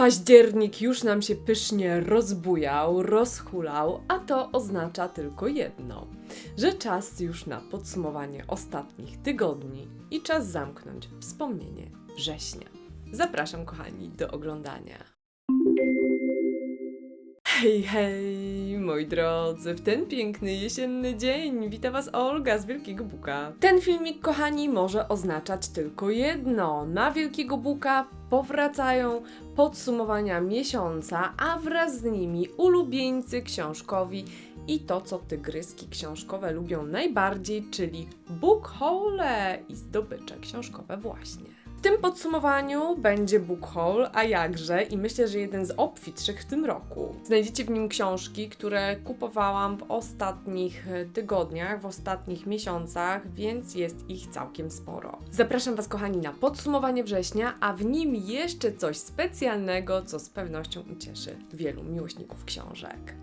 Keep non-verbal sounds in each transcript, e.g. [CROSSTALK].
Październik już nam się pysznie rozbujał, rozhulał, a to oznacza tylko jedno, że czas już na podsumowanie ostatnich tygodni i czas zamknąć wspomnienie września. Zapraszam kochani do oglądania. Hej, hej, moi drodzy, w ten piękny jesienny dzień wita Was Olga z Wielkiego Buka. Ten filmik, kochani, może oznaczać tylko jedno. Na Wielkiego Buka powracają podsumowania miesiąca, a wraz z nimi ulubieńcy książkowi i to, co tygryski książkowe lubią najbardziej, czyli book haule i zdobycze książkowe właśnie. W tym podsumowaniu będzie book haul, a jakże i myślę, że jeden z obfitszych w tym roku. Znajdziecie w nim książki, które kupowałam w ostatnich e, tygodniach, w ostatnich miesiącach, więc jest ich całkiem sporo. Zapraszam Was kochani na podsumowanie września, a w nim jeszcze coś specjalnego, co z pewnością ucieszy wielu miłośników książek.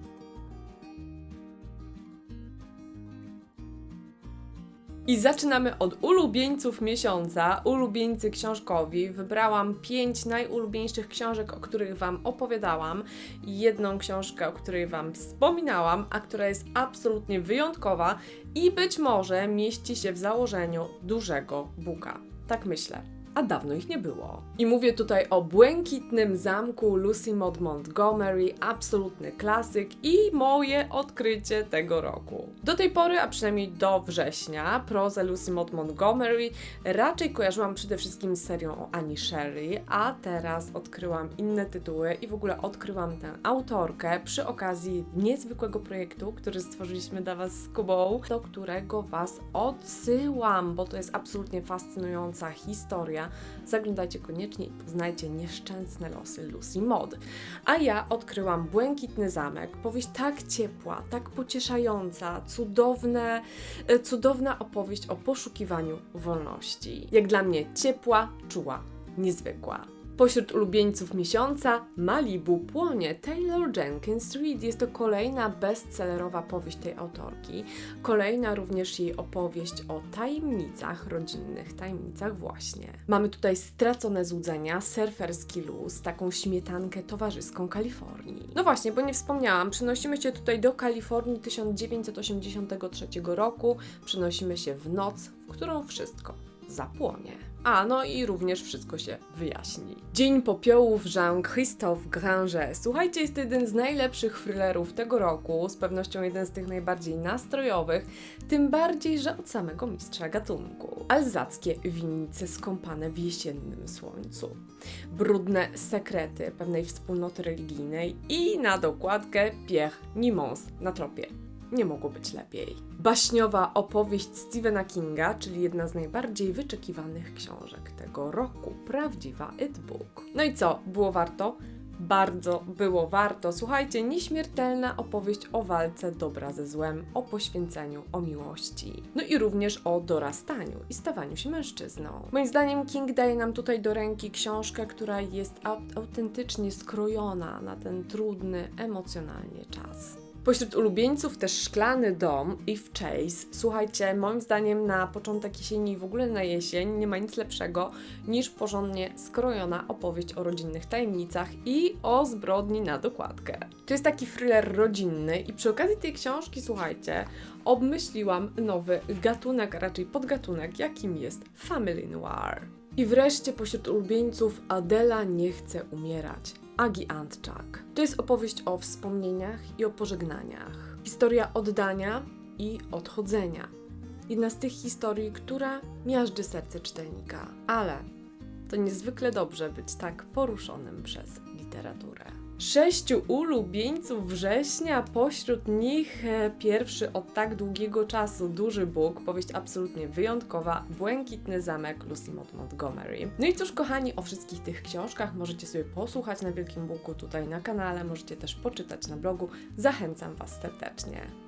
I zaczynamy od ulubieńców miesiąca, ulubieńcy książkowi. Wybrałam pięć najulubieńszych książek, o których Wam opowiadałam jedną książkę, o której Wam wspominałam, a która jest absolutnie wyjątkowa i być może mieści się w założeniu dużego buka. Tak myślę a dawno ich nie było. I mówię tutaj o Błękitnym Zamku Lucy Maud Montgomery, absolutny klasyk i moje odkrycie tego roku. Do tej pory, a przynajmniej do września, prozę Lucy Maud Montgomery raczej kojarzyłam przede wszystkim z serią o Annie Sherry, a teraz odkryłam inne tytuły i w ogóle odkryłam tę autorkę przy okazji niezwykłego projektu, który stworzyliśmy dla Was z Kubą, do którego Was odsyłam, bo to jest absolutnie fascynująca historia. Zaglądajcie koniecznie i poznajcie nieszczęsne losy Lucy Maud. A ja odkryłam Błękitny Zamek, powieść tak ciepła, tak pocieszająca, cudowne, e, cudowna opowieść o poszukiwaniu wolności. Jak dla mnie ciepła, czuła, niezwykła. Pośród ulubieńców miesiąca Malibu płonie Taylor Jenkins Reid. Jest to kolejna bestsellerowa powieść tej autorki. Kolejna również jej opowieść o tajemnicach, rodzinnych tajemnicach właśnie. Mamy tutaj stracone złudzenia, surferski luz, taką śmietankę towarzyską Kalifornii. No właśnie, bo nie wspomniałam, przenosimy się tutaj do Kalifornii 1983 roku. Przenosimy się w noc, w którą wszystko zapłonie. A, no i również wszystko się wyjaśni. Dzień Popiołów Jean-Christophe Granger. Słuchajcie, jest jeden z najlepszych thrillerów tego roku, z pewnością jeden z tych najbardziej nastrojowych, tym bardziej, że od samego mistrza gatunku. Alzackie winnice skąpane w jesiennym słońcu. Brudne sekrety pewnej wspólnoty religijnej i na dokładkę Pierre Nimons na tropie nie mogło być lepiej. Baśniowa opowieść Stephena Kinga, czyli jedna z najbardziej wyczekiwanych książek tego roku. Prawdziwa It Book. No i co, było warto? Bardzo było warto. Słuchajcie, nieśmiertelna opowieść o walce dobra ze złem, o poświęceniu, o miłości. No i również o dorastaniu i stawaniu się mężczyzną. Moim zdaniem King daje nam tutaj do ręki książkę, która jest au- autentycznie skrojona na ten trudny emocjonalnie czas. Pośród ulubieńców też Szklany Dom i w Chase. Słuchajcie, moim zdaniem na początek jesieni i w ogóle na jesień nie ma nic lepszego niż porządnie skrojona opowieść o rodzinnych tajemnicach i o zbrodni na dokładkę. To jest taki thriller rodzinny i przy okazji tej książki, słuchajcie, obmyśliłam nowy gatunek, raczej podgatunek, jakim jest Family Noir. I wreszcie pośród ulubieńców Adela nie chce umierać. Agi Antczak. To jest opowieść o wspomnieniach i o pożegnaniach. Historia oddania i odchodzenia. Jedna z tych historii, która miażdży serce czytelnika. Ale to niezwykle dobrze być tak poruszonym przez literaturę. Sześciu ulubieńców września, pośród nich e, pierwszy od tak długiego czasu Duży Bóg, powieść absolutnie wyjątkowa, Błękitny Zamek Lucy Maud Montgomery. No i cóż kochani, o wszystkich tych książkach możecie sobie posłuchać na Wielkim Buku tutaj na kanale, możecie też poczytać na blogu. Zachęcam Was serdecznie.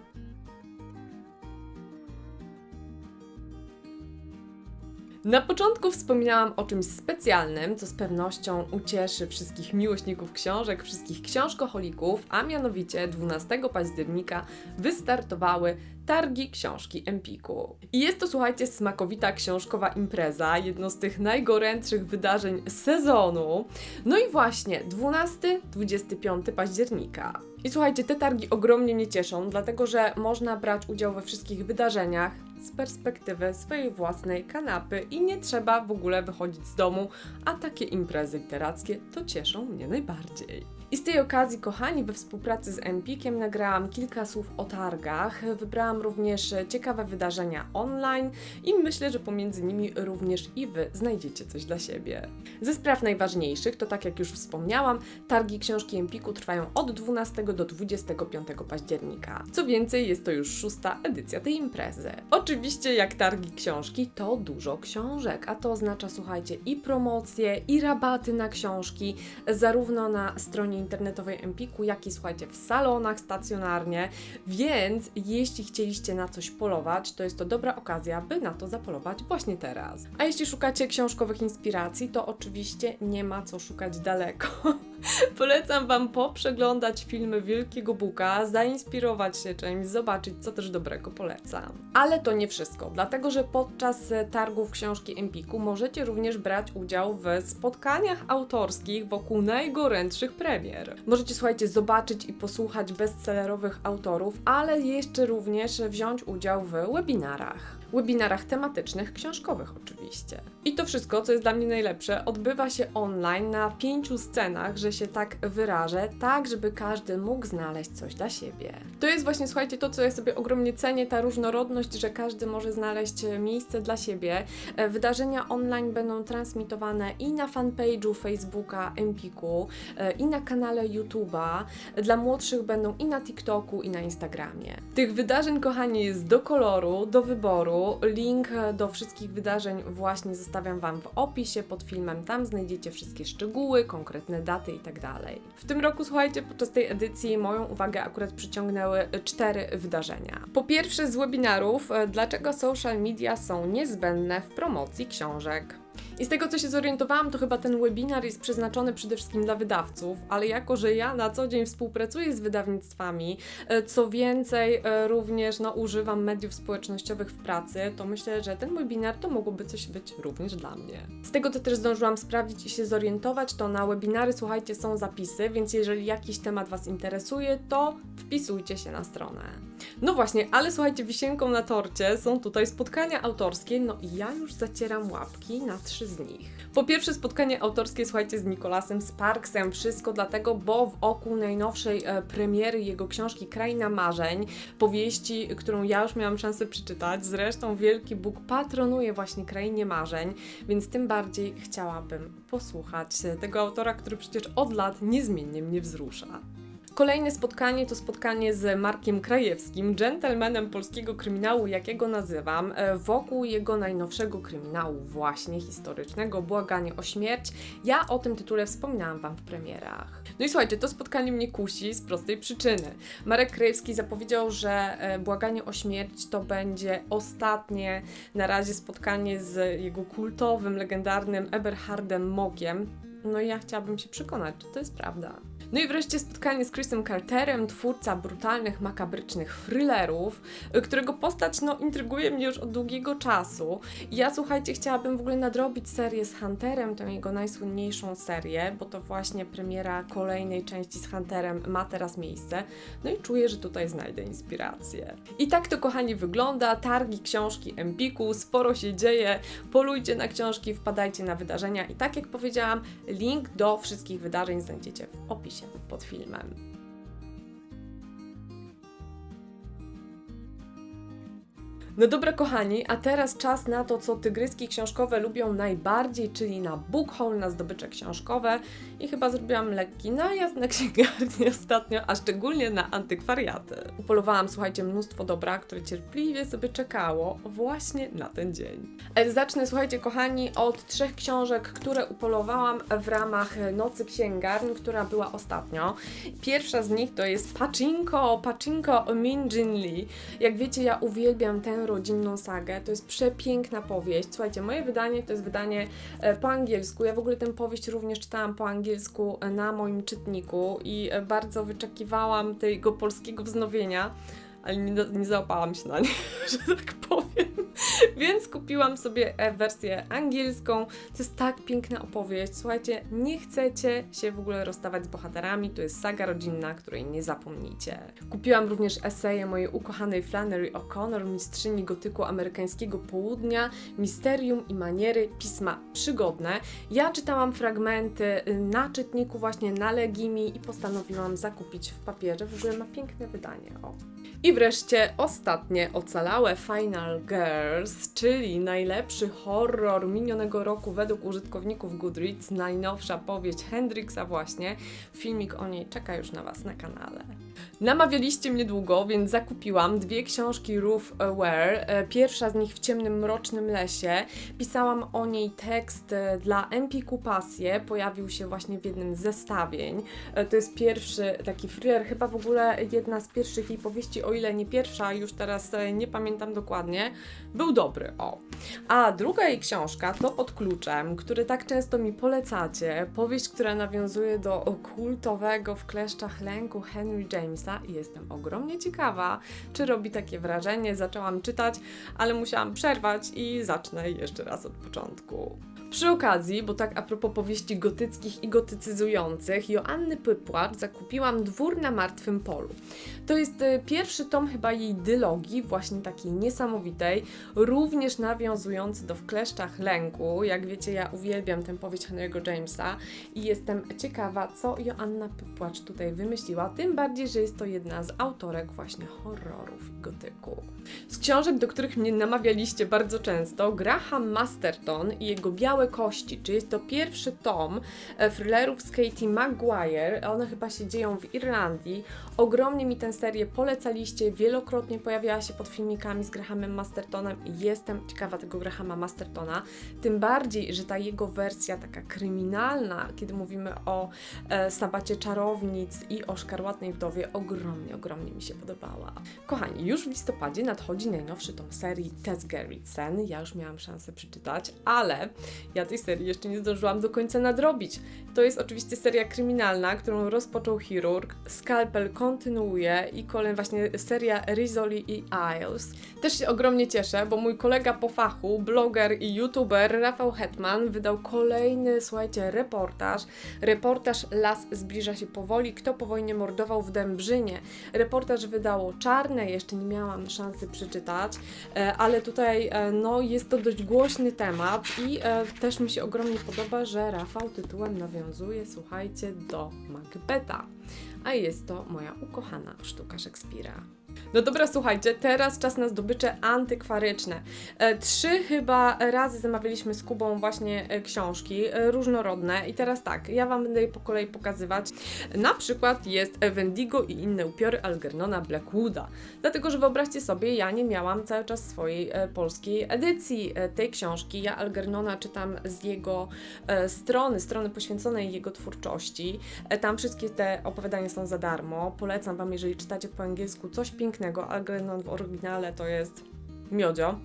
Na początku wspominałam o czymś specjalnym, co z pewnością ucieszy wszystkich miłośników książek, wszystkich książkoholików, a mianowicie 12 października wystartowały targi książki Empiku. I jest to, słuchajcie, smakowita książkowa impreza, jedno z tych najgorętszych wydarzeń sezonu. No i właśnie 12-25 października. I słuchajcie, te targi ogromnie mnie cieszą, dlatego że można brać udział we wszystkich wydarzeniach z perspektywy swojej własnej kanapy i nie trzeba w ogóle wychodzić z domu, a takie imprezy literackie to cieszą mnie najbardziej. I z tej okazji, kochani, we współpracy z Empikiem nagrałam kilka słów o targach. Wybrałam również ciekawe wydarzenia online i myślę, że pomiędzy nimi również i Wy znajdziecie coś dla siebie. Ze spraw najważniejszych, to tak jak już wspomniałam, targi książki Empiku trwają od 12 do 25 października. Co więcej, jest to już szósta edycja tej imprezy. Oczywiście, jak targi książki, to dużo książek, a to oznacza, słuchajcie, i promocje, i rabaty na książki, zarówno na stronie internetowej Empiku, jak i słuchajcie, w salonach stacjonarnie. Więc jeśli chcieliście na coś polować, to jest to dobra okazja, by na to zapolować właśnie teraz. A jeśli szukacie książkowych inspiracji, to oczywiście nie ma co szukać daleko. [LAUGHS] [LAUGHS] Polecam Wam poprzeglądać filmy Wielkiego Buka, zainspirować się czymś, zobaczyć, co też dobrego polecam. Ale to nie wszystko, dlatego że podczas e, targów książki Empiku możecie również brać udział w spotkaniach autorskich wokół najgorętszych premier. Możecie, słuchajcie, zobaczyć i posłuchać bestsellerowych autorów, ale jeszcze również wziąć udział w webinarach webinarach tematycznych, książkowych oczywiście. I to wszystko, co jest dla mnie najlepsze, odbywa się online na pięciu scenach, że się tak wyrażę, tak żeby każdy mógł znaleźć coś dla siebie. To jest właśnie, słuchajcie, to, co ja sobie ogromnie cenię, ta różnorodność, że każdy może znaleźć e, miejsce dla siebie. E, Wydarzenia online będą transmitowane i na fanpage'u Facebooka Empiku, e, i na kanale YouTube'a. Dla młodszych będą i na TikToku, i na Instagramie. Tych wydarzeń, kochani, jest do koloru, do wyboru. Link do wszystkich wydarzeń właśnie zostawiam Wam w opisie pod filmem. Tam znajdziecie wszystkie szczegóły, konkretne daty i tak. W tym roku, słuchajcie, podczas tej edycji moją uwagę akurat przyciągnęły cztery wydarzenia. Po pierwsze z webinarów, dlaczego social media są niezbędne w promocji książek. I z tego co się zorientowałam, to chyba ten webinar jest przeznaczony przede wszystkim dla wydawców, ale jako, że ja na co dzień współpracuję z wydawnictwami, e, co więcej, e, również no, używam mediów społecznościowych w pracy, to myślę, że ten webinar to mogłoby coś być również dla mnie. Z tego co też zdążyłam sprawdzić i się zorientować, to na webinary, słuchajcie, są zapisy, więc jeżeli jakiś temat Was interesuje, to wpisujcie się na stronę. No właśnie, ale słuchajcie, wisienką na torcie są tutaj spotkania autorskie, no i ja już zacieram łapki na trzy z nich. Po pierwsze spotkanie autorskie, słuchajcie, z Nikolasem Sparksem, wszystko dlatego, bo w oku najnowszej e, premiery jego książki Kraina Marzeń, powieści, którą ja już miałam szansę przeczytać, zresztą Wielki Bóg patronuje właśnie Krainie Marzeń, więc tym bardziej chciałabym posłuchać tego autora, który przecież od lat niezmiennie mnie wzrusza. Kolejne spotkanie to spotkanie z Markiem Krajewskim, dżentelmenem polskiego kryminału, jakiego nazywam, e, wokół jego najnowszego kryminału, właśnie historycznego, Błaganie o śmierć. Ja o tym tytule wspominałam Wam w premierach. No i słuchajcie, to spotkanie mnie kusi z prostej przyczyny. Marek Krajewski zapowiedział, że e, Błaganie o śmierć to będzie ostatnie na razie spotkanie z jego kultowym, legendarnym Eberhardem Mogiem. No i ja chciałabym się przekonać, czy to jest prawda. No i wreszcie spotkanie z Chrisem Carterem, twórca brutalnych, makabrycznych thrillerów, y, którego postać no intryguje mnie już od długiego czasu. Ja słuchajcie, chciałabym w ogóle nadrobić serię z Hunterem, tę jego najsłynniejszą serię, bo to właśnie premiera kolejnej części z Hunterem ma teraz miejsce. No i czuję, że tutaj znajdę inspirację. I tak to kochani wygląda, targi książki Empiku, sporo się dzieje, polujcie na książki, wpadajcie na wydarzenia i tak jak powiedziałam, link do wszystkich wydarzeń znajdziecie w opisie pod filmem. No dobra, kochani, a teraz czas na to, co tygryski książkowe lubią najbardziej, czyli na book haul, na zdobycze książkowe. I chyba zrobiłam lekki najazd na [LAUGHS] księgarnię ostatnio, a szczególnie na antykwariaty. Upolowałam, słuchajcie, mnóstwo dobra, które cierpliwie sobie czekało właśnie na ten dzień. E, Zacznę, słuchajcie, kochani, od trzech książek, które upolowałam w ramach Nocy Księgarni, która była ostatnio. Pierwsza z nich to jest Pachinko, Pachinko Min Jin Lee. Jak wiecie, ja uwielbiam tę rodzinną sagę. To jest przepiękna powieść. Słuchajcie, moje wydanie to jest wydanie e, po angielsku. Ja w ogóle tę powieść również czytałam po angielsku e, na moim czytniku i e, bardzo wyczekiwałam tego polskiego wznowienia, ale nie, nie załapałam się na nie, [LAUGHS] że tak powiem. [LAUGHS] Więc kupiłam sobie e, wersję angielską. To jest tak piękna opowieść. Słuchajcie, nie chcecie się w ogóle rozstawać z bohaterami. To jest saga rodzinna, której nie zapomnijcie. Kupiłam również eseje mojej ukochanej Flannery O'Connor, mistrzyni gotyku amerykańskiego południa, misterium i maniery, pisma przygodne. Ja czytałam fragmenty y, na czytniku właśnie na Legimi i postanowiłam zakupić w papierze. W ogóle ma piękne wydanie. O. I wreszcie ostatnie ocalałe Final Girls, czyli najlepszy horror minionego roku według użytkowników Goodreads, najnowsza powieść Hendrixa właśnie. Filmik o niej czeka już na Was na kanale. Namawialiście mnie długo, więc zakupiłam dwie książki Ruth Ware. E, Pierwsza z nich w ciemnym, mrocznym lesie. Pisałam o niej tekst e, dla Empiku Pasję. Pojawił się właśnie w jednym z zestawień. E, To jest pierwszy taki thriller, chyba w ogóle jedna z pierwszych jej powieści, o ile nie pierwsza, już teraz nie pamiętam dokładnie. Był dobry, o. A druga jej książka to Pod kluczem, który tak często mi polecacie. Powieść, która nawiązuje do kultowego w kleszczach lęku Henry I jestem ogromnie ciekawa, czy robi takie wrażenie. Zaczęłam czytać, ale musiałam przerwać i zacznę jeszcze raz od początku. Przy okazji, bo tak a propos powieści gotyckich i gotycyzujących, Joanny Pypłacz zakupiłam Dwór na martwym polu. To jest e, pierwszy tom chyba jej dylogii, właśnie takiej niesamowitej, również nawiązujący do W kleszczach lęku. Jak wiecie, ja uwielbiam tę powieść Henry'ego Jamesa i jestem ciekawa, co Joanna Pypłacz tutaj wymyśliła, tym bardziej, że jest to jedna z autorek właśnie horrorów i gotyku. Z książek, do których mnie namawialiście bardzo często, Graham Masterton i jego Białe Kości, czy jest to pierwszy tom e, thrillerów z Katie Maguire. One chyba się dzieją w Irlandii. Ogromnie mi tę serię polecaliście, wielokrotnie pojawiała się pod filmikami z Grahamem Mastertonem i jestem ciekawa tego Grahama Mastertona. Tym bardziej, że ta jego wersja taka kryminalna, kiedy mówimy o e, sabacie czarownic i o szkarłatnej wdowie, ogromnie, ogromnie mi się podobała. Kochani, już w listopadzie nadchodzi najnowszy tom serii Tess Gerritsen. Ja już miałam szansę przeczytać, ale ja tej serii jeszcze nie zdążyłam do końca nadrobić. To jest oczywiście seria kryminalna, którą rozpoczął chirurg. Scalpel kontynuuje i kolej właśnie seria Rizzoli i Isles. Też się ogromnie cieszę, bo mój kolega po fachu, bloger i youtuber Rafał Hetman wydał kolejny, słuchajcie, reportaż. Reportaż Las zbliża się powoli. Kto po wojnie mordował w Dębrzynie? Reportaż wydało Czarne, jeszcze nie miałam szansy przeczytać, e, ale tutaj e, no, jest to dość głośny temat i e, też mi się ogromnie podoba, że Rafał tytułem nawiązuje, słuchajcie, do Macbeta. A jest to moja ukochana sztuka Szekspira. No dobra, słuchajcie, teraz czas na zdobycze antykwaryczne. E, trzy chyba razy zamawialiśmy z Kubą właśnie e, książki e, różnorodne i teraz tak, ja Wam będę je po kolei pokazywać. Na przykład jest Wendigo i inne upiory Algernona Blackwooda. Dlatego, że wyobraźcie sobie, ja nie miałam cały czas swojej e, polskiej edycji e, tej książki. Ja Algernona czytam z jego e, strony, strony poświęconej jego twórczości. E, tam wszystkie te opowiadania są za darmo. Polecam Wam, jeżeli czytacie po angielsku coś pięknego. Algernon w oryginale to jest miodzio.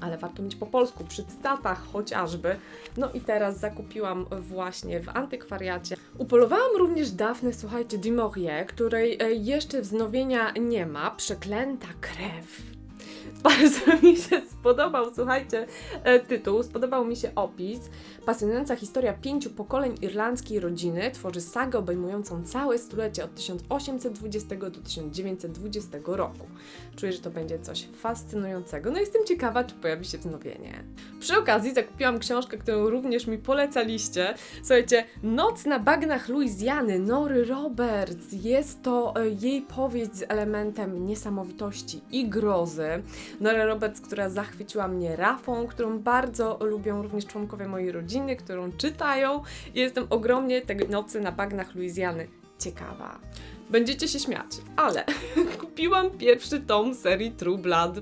Ale warto mieć po polsku, przy cytatach chociażby. No i teraz zakupiłam właśnie w antykwariacie. Upolowałam również Dafnę, słuchajcie, du Maurier, której e, jeszcze wznowienia nie ma. Przeklęta krew. Bardzo [LAUGHS] mi się spodobał, słuchajcie, e, tytuł, spodobał mi się opis. Pasjonująca historia pięciu pokoleń irlandzkiej rodziny tworzy sagę obejmującą całe stulecie od 1820 do 1920 roku. Czuję, że to będzie coś fascynującego. No jestem ciekawa, czy pojawi się wznowienie. Przy okazji zakupiłam książkę, którą również mi polecaliście. Słuchajcie, Noc na bagnach Luizjany, Nory Roberts. Jest to e, jej powieść z elementem niesamowitości i grozy. Nora Roberts, która zachwyciła mnie Rafą, którą bardzo lubią również członkowie mojej rodziny, którą czytają. Jestem ogromnie tej nocy na bagnach Luizjany ciekawa. Będziecie się śmiać, ale [LAUGHS] kupiłam pierwszy tom serii True Blood,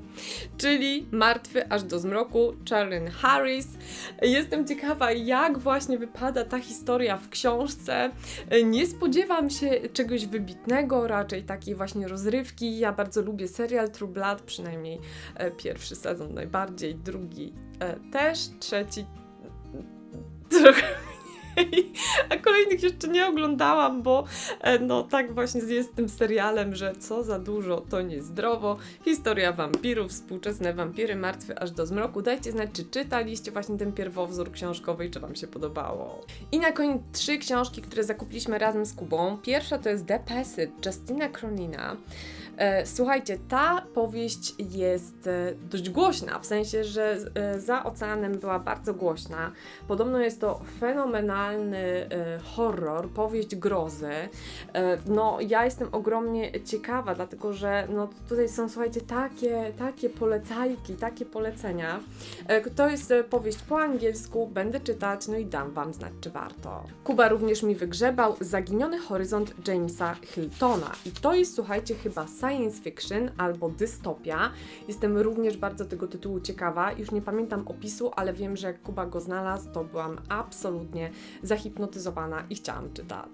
czyli Martwy aż do zmroku Charlene Harris. Jestem ciekawa, jak właśnie wypada ta historia w książce. Nie spodziewam się czegoś wybitnego, raczej takiej właśnie rozrywki. Ja bardzo lubię serial True Blood, przynajmniej e, pierwszy sezon najbardziej, drugi e, też, trzeci trochę [LAUGHS] a kolejnych jeszcze nie oglądałam, bo e, no tak właśnie jest z tym serialem, że co za dużo, to niezdrowo. Historia wampirów, współczesne wampiry martwe aż do zmroku. Dajcie znać, czy czytaliście właśnie ten pierwowzór książkowy i czy Wam się podobało. I na koniec trzy książki, które zakupiliśmy razem z Kubą. Pierwsza to jest The Passage Justina Cronina. E, Słuchajcie, ta powieść jest e, dość głośna, w sensie, że za oceanem była bardzo głośna. Podobno jest to fenomenalny e, horror, powieść grozy. E, No, ja jestem ogromnie ciekawa, dlatego że no, tutaj są, słuchajcie, takie, takie polecajki, takie polecenia. E, To jest powieść po angielsku, będę czytać, no i dam Wam znać, czy warto. Kuba również mi wygrzebał Zaginiony horyzont Jamesa Hiltona. I to jest, słuchajcie, chyba science fiction albo dystopia. Jestem również bardzo tego tytułu ciekawa. Już nie pamiętam opisu, ale wiem, że jak Kuba go znalazł, to byłam absolutnie zahipnotyzowana i chciałam czytać.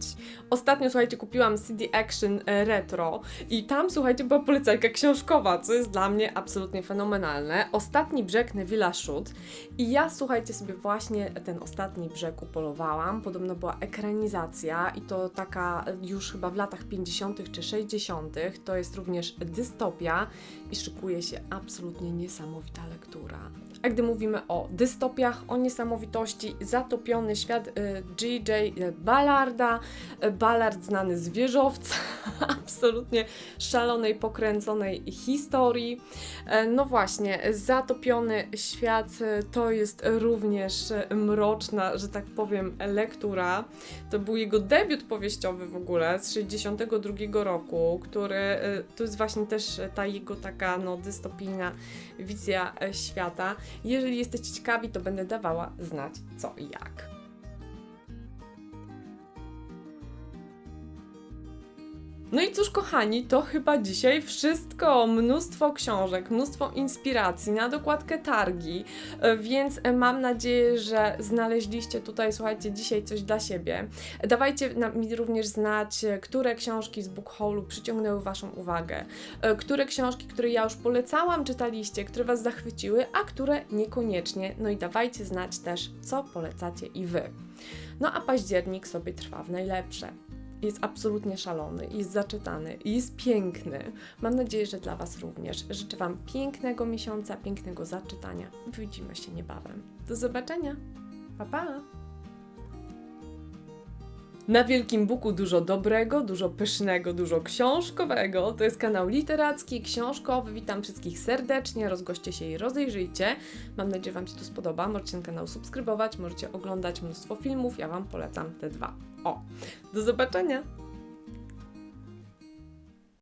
Ostatnio, słuchajcie, kupiłam CD Action e, Retro i tam, słuchajcie, była polecajka książkowa, co jest dla mnie absolutnie fenomenalne. Ostatni brzeg Neville'a Shute i ja, słuchajcie, sobie właśnie ten ostatni brzeg upolowałam. Podobno była ekranizacja i to taka już chyba w latach 50. czy 60. To jest również dystopia i szykuje się absolutnie niesamowita lektura. A gdy mówimy o dystopiach, o niesamowitości, zatopiony świat y, G.J. Ballarda, Y, Ballard znany z wieżowca, [LAUGHS] absolutnie szalonej, pokręconej historii. E, No właśnie, zatopiony świat y, to jest również y, mroczna, że tak powiem, lektura. To był jego debiut powieściowy w ogóle z 62 roku, który y, to jest właśnie też ta jego taka no, dystopijna wizja e, świata. Jeżeli jesteście ciekawi, to będę dawała znać co i jak. No i cóż, kochani, to chyba dzisiaj wszystko. Mnóstwo książek, mnóstwo inspiracji, na dokładkę targi, e, więc mam nadzieję, że znaleźliście tutaj, słuchajcie, dzisiaj coś dla siebie. Dawajcie mi również znać, e, które książki z Book przyciągnęły Waszą uwagę, e, które książki, które ja już polecałam, czytaliście, które Was zachwyciły, a które niekoniecznie. No i dawajcie znać też, co polecacie i Wy. No a październik sobie trwa w najlepsze jest absolutnie szalony, jest zaczytany jest piękny. Mam nadzieję, że dla Was również. Życzę Wam pięknego miesiąca, pięknego zaczytania. Widzimy się niebawem. Do zobaczenia. Pa, pa! Na Wielkim Buku dużo dobrego, dużo pysznego, dużo książkowego. To jest kanał literacki, książkowy. Witam wszystkich serdecznie. Rozgoście się i rozejrzyjcie. Mam nadzieję, że Wam się to spodoba. Możecie ten kanał subskrybować, możecie oglądać mnóstwo filmów. Ja Wam polecam te dwa. O, do zobaczenia!